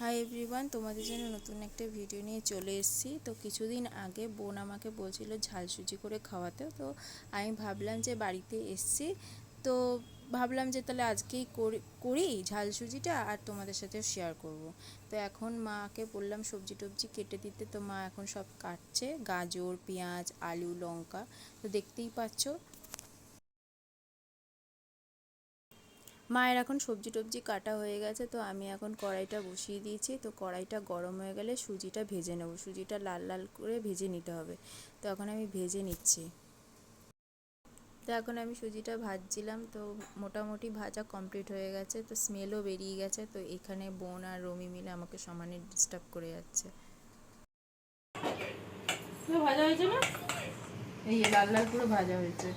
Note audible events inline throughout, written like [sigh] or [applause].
Hi everyone তোমাদের জন্য নতুন একটা ভিডিও নিয়ে চলে এসেছি। তো কিছুদিন আগে বোন আমাকে বলছিল ঝাল সুজি করে খাওয়াতে। তো আমি ভাবলাম যে বাড়িতে এসছি। তো ভাবলাম যে তাহলে আজকেই করি- ঝাল সুজিটা আর তোমাদের সাথে শেয়ার করব। তো এখন মাকে বললাম সবজি টবজি কেটে দিতে। তো মা এখন সব কাটছে। গাজর, পেঁয়াজ, আলু, লঙ্কা। তো দেখতেই পাচ্ছ মায়ের এখন সবজি টবজি কাটা হয়ে গেছে তো আমি এখন কড়াইটা বসিয়ে দিয়েছি। তো কড়াইটা গরম হয়ে গেলে সুজিটা ভেজে নেব। সুজিটা লাল লাল করে ভেজে নিতে হবে। তো এখন আমি ভেজে নিচ্ছি। তো এখন আমি সুজিটা ভাজছিলাম তো মোটামুটি ভাজা কমপ্লিট হয়ে গেছে। তো স্মেলও বেরিয়ে গেছে তো এখানে বোন আর রমি মিলে আমাকে সমানে ডিস্টার্ব করে যাচ্ছে। ভাজা হয়েছে না এই লাল লাল পুরো ভাজা হয়েছে।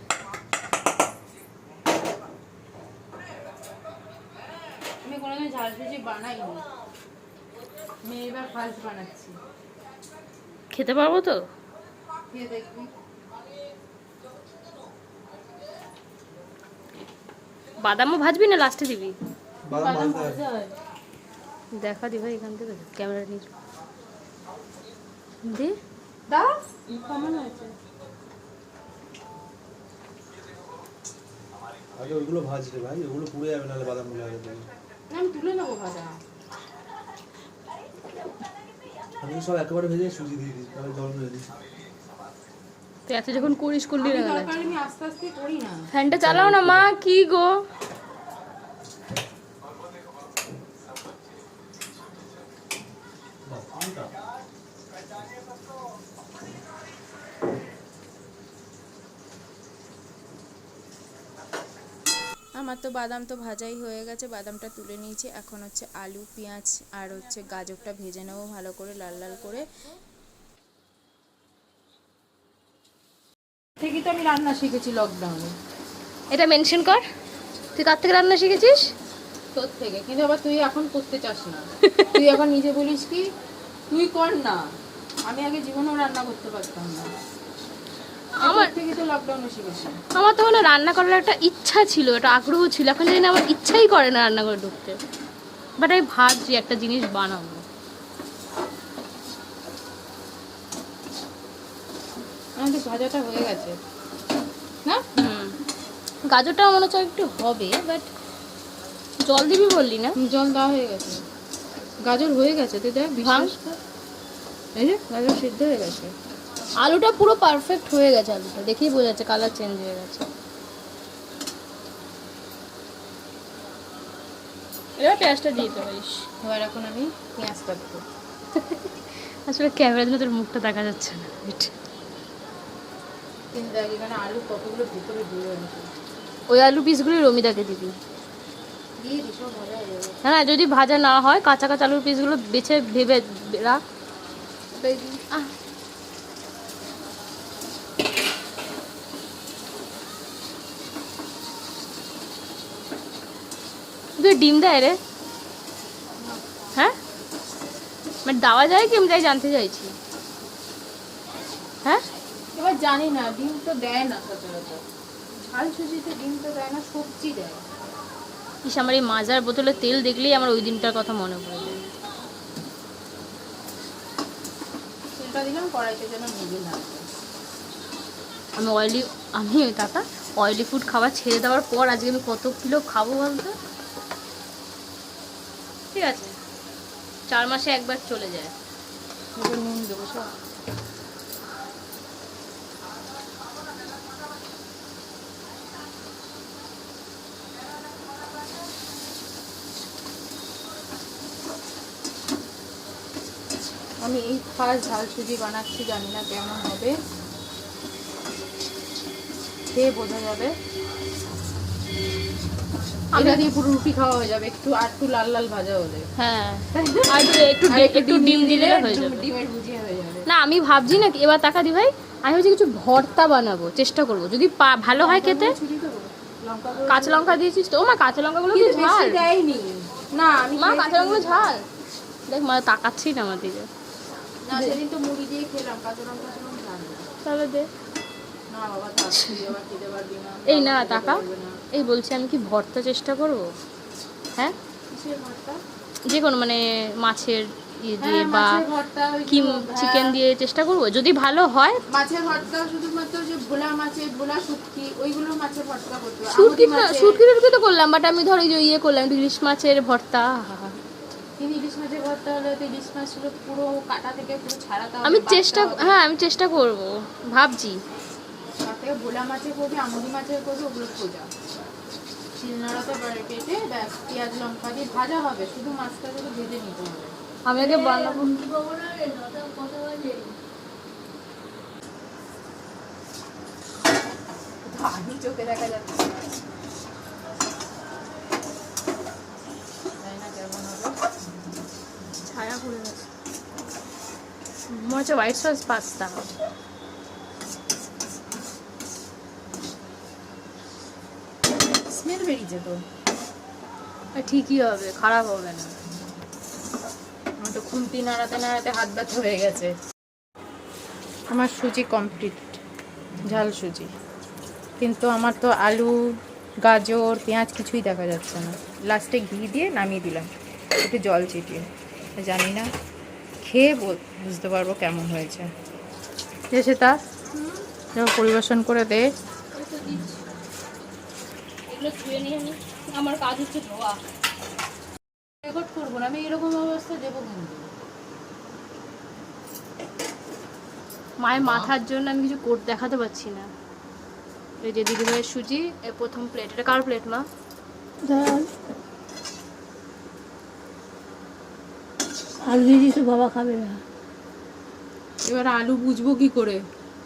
আমি কোনোদিন ঝাল সুজি বানাইনি। আমি এবার ফার্স্ট বানাচ্ছি। খেতে পারব তো? খেয়ে দেখবি বাদামও ভাজবি না লাস্টে দিবি? বাদাম ভাজা হয়। দেখা দি ভাই এখান থেকে ক্যামেরা নিয়ে দি। দাও কেমন হয়েছে? আগে ওইগুলো ভাজ রে ভাই ওগুলো পুড়ে যাবে নাহলে বাদামগুলো আগে থেকে না, আমি তুলে নেব ভাজা। আমি সব একেবারে ভেজে সুজি দিয়ে দিই তাহলে জল মেরে দিই তো এত যখন করিস করলি না আমি আস্তে আস্তে করি না। ফ্যানটা চালাও না মা কি গো? আমার তো বাদাম তো ভাজাই হয়ে গেছে বাদামটা তুলে নিয়েছি। এখন হচ্ছে আলু পেঁয়াজ আর হচ্ছে গাজরটা ভেজে নেব ভালো করে লাল লাল করে। ঠিকই তো আমি রান্না শিখেছি লকডাউনে এটা মেনশন কর। তুই কার থেকে রান্না শিখেছিস? তোর থেকে কিন্তু আবার তুই এখন করতে চাস না। [laughs] তুই এখন নিজে বলিস কি তুই কর না। আমি আগে জীবনেও রান্না করতে পারতাম না। আমার আমার থেকে তো লকডাউনে শিখেছি আমার তখন রান্না করার একটা ইচ্ছা ছিল একটা আগ্রহ ছিল। এখন জানি না আমার ইচ্ছাই করে না রান্না করে ঢুকতে। বাট আমি ভাবছি একটা জিনিস বানাবো। আমাদের ভাজাটা হয়ে গেছে। না? গাজরটা মনে হচ্ছে একটু হবে বাট জল দিবি বললি না? জল দেওয়া হয়ে গেছে। গাজর হয়ে গেছে তুই দেখ বিশ্বাস এই যে গাজর সিদ্ধ হয়ে গেছে। আলুটা পুরো পারফেক্ট হয়ে গেছে আলুটা। দেখেই বোঝা যাচ্ছে কালার চেঞ্জ হয়ে গেছে। এবার পেঁয়াজটা দিয়ে পারিস। এবার এখন আমি পেঁয়াজ কাটবো। [laughs] আসলে ক্যামেরার জন্য তোর মুখটা দেখা যাচ্ছে না এটা। এখানে আলু কতগুলো ভিতরে দিয়ে ওই আলু পিসগুলি রমিদাকে দিবি। হয়ে হ্যাঁ যদি ভাজা না হয় কাঁচা কাঁচা আলুর পিসগুলো বেছে ভেবে রাখ। তুই ডিম দেয় রে। হ্যাঁ? মানে দেওয়া যায় কি? আমি তাই জানতে চাইছি। হ্যাঁ? এবার জানি না ডিম তো দেয় না সচরাচর। ঝাল সুজিতে ডিম তো দেয় না সবজি দেয়। ইস আমার এই মাজার বোতলে তেল দেখলেই আমার ওই দিনটার কথা মনে পড়ে যায়। তেলটা দিলাম কড়াইতে যেন নেবে না। আমি অয়েলি আমি টাকা অয়েলি ফুড খাবার ছেড়ে দেওয়ার পর আজকে আমি কত কিলো খাব বলতো? ঠিক আছে। চার মাসে একবার চলে যায়। নুন দেবো সব। আমি এই ফার্স্ট ঝাল সুজি বানাচ্ছি, জানি না কেমন হবে। খেয়ে বোঝা যাবে। এটা দিয়ে পুরো রুটি খাওয়া হয়ে যাবে একটু আর একটু লাল লাল ভাজা হলে। হ্যাঁ। আর একটু একটু ডিম দিলে হয়ে যাবে। ডিমের ভুজিয়া হয়ে যাবে। না আমি ভাবছি না এবার টাকা দি ভাই আমি ভাবছি কিছু ভর্তা বানাবো চেষ্টা করব। যদি ভালো হয় খেতে। কাঁচা লঙ্কা দিয়েছিস তো? মা কাঁচা লঙ্কাগুলো কি ঝাল। দেয়নি। না আমি মা কাঁচা লঙ্কাগুলো ঝাল। দেখ মা তাকাচ্ছি না আমার দিকে। না সেদিন তো মুড়ি দিয়ে খেলাম কাঁচা লঙ্কা তাহলে দে। এই না টাকা? এই বলছি আমি কি ভর্তা চেষ্টা করব? হ্যাঁ? যে কোনো মানে মাছের ইয়ে দিয়ে হ্যাঁ, বা মাছের কি চিকেন হ্যাঁ, দিয়ে চেষ্টা করব? যদি ভালো হয় মাছের ভর্তা শুধুমাত্র যে ভোলা মাছের ভোলা শুটকি ওইগুলো মাছের ভর্তা করতে শুটকি শুটকি টুটকি তো করলাম বাট আমি ধরো ওই যে ইয়ে করলাম ইলিশ মাছের ভর্তা ইলিশ মাছের ভর্তা হলে তো ইলিশ মাছগুলো পুরো কাটা থেকে পুরো ছাড়াতে আমি চেষ্টা হ্যাঁ আমি চেষ্টা করব ভাবছি। থেকে ভোলা মাছের করবি আমুদি মাছের করবি ওগুলো খোঁজা শিলনোড়াতে বাড়ি কেটে ব্যাস পেঁয়াজ লঙ্কা দিয়ে ভাজা হবে। শুধু মাছটা শুধু ভেজে নিতে হবে। আমি আগে বানাবো। ধানি চোখে দেখা যাচ্ছে। জানি না কেমন হবে। ছায়া পড়ে গেছে। মনে হচ্ছে হোয়াইট সস পাস্তা। বেরিয়েছে তো ঠিকই হবে, খারাপ হবে না। আমার তো খুন্তি নাড়াতে নাড়াতে হাত ব্যথা হয়ে গেছে। আমার সুজি কমপ্লিট ঝাল সুজি। কিন্তু আমার তো আলু, গাজর, পেঁয়াজ কিছুই দেখা যাচ্ছে না। লাস্টে ঘি দিয়ে নামিয়ে দিলাম। একটু জল চিটিয়ে জানি না, খেয়ে বুঝতে পারব কেমন হয়েছে। এসে তা, পরিবেশন করে দে। এগুলো ধুয়ে নিয়ে নি। আমার কাজ হচ্ছে ধোয়া। রেকর্ড করব না আমি এরকম অবস্থা দেবো কিন্তু। মায়ের মাথার জন্য আমি কিছু কোট দেখাতে পারছি না। এই যে দিদিভাইয়ের সুজি এ প্রথম প্লেট এটা কার প্লেট মা? আলু দিয়ে দিস বাবা খাবে না। এবার আলু বুঝব কি করে?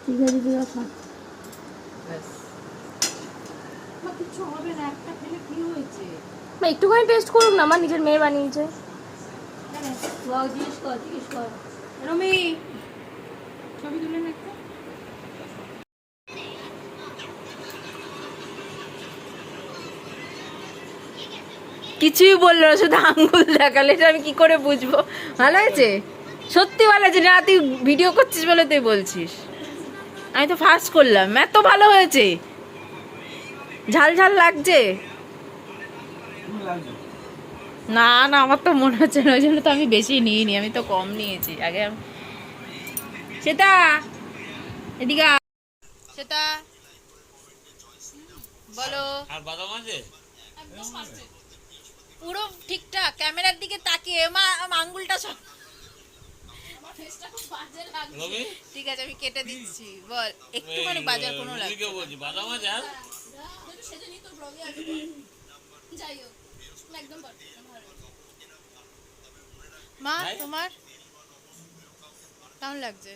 ঠিক আছে তুই খা কিছু হবে না একটা খেলে কি হয়েছে? মা একটুখানি টেস্ট করুক না আমার নিজের মেয়ে বানিয়েছে। বাবা জিজ্ঞেস কর জিজ্ঞেস কর। রমি ছবি তুলে না একটা। কিছুই বলল না শুধু আঙ্গুল দেখালে এটা আমি কি করে বুঝব? ভালো হয়েছে? সত্যি ভালো হয়েছে না তুই ভিডিও করছিস বলে তুই বলছিস। আমি তো ফার্স্ট করলাম এত ভালো হয়েছে। ঝাল ঝাল লাগছে? না না আমার তো মনে হচ্ছে না ওই জন্য তো আমি বেশি নিইনি আমি তো কম নিয়েছি। আগে আমি সেটা এদিকে। সেটা বলো। আর বাদাম আছে? পুরো ঠিকঠাক ক্যামেরার দিকে তাকিয়ে মা আঙ্গুলটা সব ঠিক আছে আমি কেটে দিচ্ছি। বল একটুখানি বাজার কোনো বলছি বাদাম আছে আর মা তোমার? কেমন লাগছে?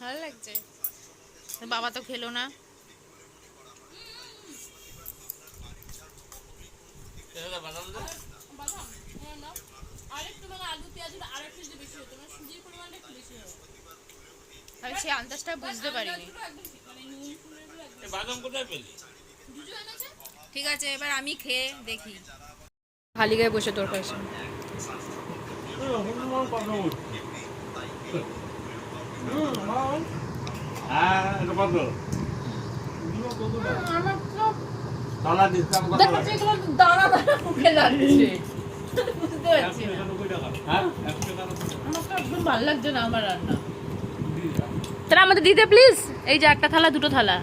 ভালো লাগছে? বাবা তো খেলো না। এখানে বাদাম দে আমি সেই আন্দাজটা বুঝতে পারিনি। বাদাম কোথায় পেলি? ঠিক আছে এবার আমি খেয়ে দেখি। খালি গায়ে বসে তোর পাশে। হ্যাঁ দানা দানা মুখে লাগছে বুঝতে পারছি না। হ্যাঁ? একশো টাকা আমার একদম ভালো লাগছে না আমার রান্না। তাহলে আমাদের দিতে প্লিজ এই যে একটা থালা দুটো থালা।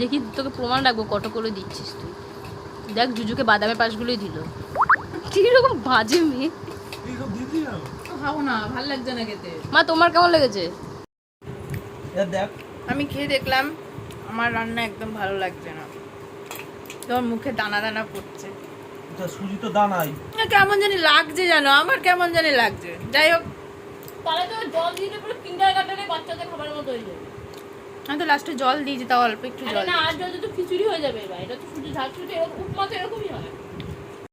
দেখি তোকে প্রমাণ রাখব কত করে দিচ্ছিস তুই। দেখ জুজুকে বাদামের পাশগুলোই দিল। কীরকম বাজে মেয়ে। খাব না ভালো লাগছে না খেতে। মা তোমার কেমন লেগেছে? দেখ। আমি খেয়ে দেখলাম আমার রান্না একদম ভালো লাগছে না। তোমার মুখে দানা দানা পড়ছে। সুজি তো দানাই। কেমন জানি লাগছে জানো আমার কেমন জানি লাগছে। যাই হোক। তাহলে তো জল দিয়ে পুরো কিন্ডার গার্ডেনে বাচ্চাদের খাবার মতো হয়ে যাবে। আমি তো লাস্টে জল দিয়েছি তাও অল্প একটু জল না আর জল তো খিচুড়ি হয়ে যাবে এবার। এটা তো শুধু ঝাল শুধু উপমা তো এরকমই হয়।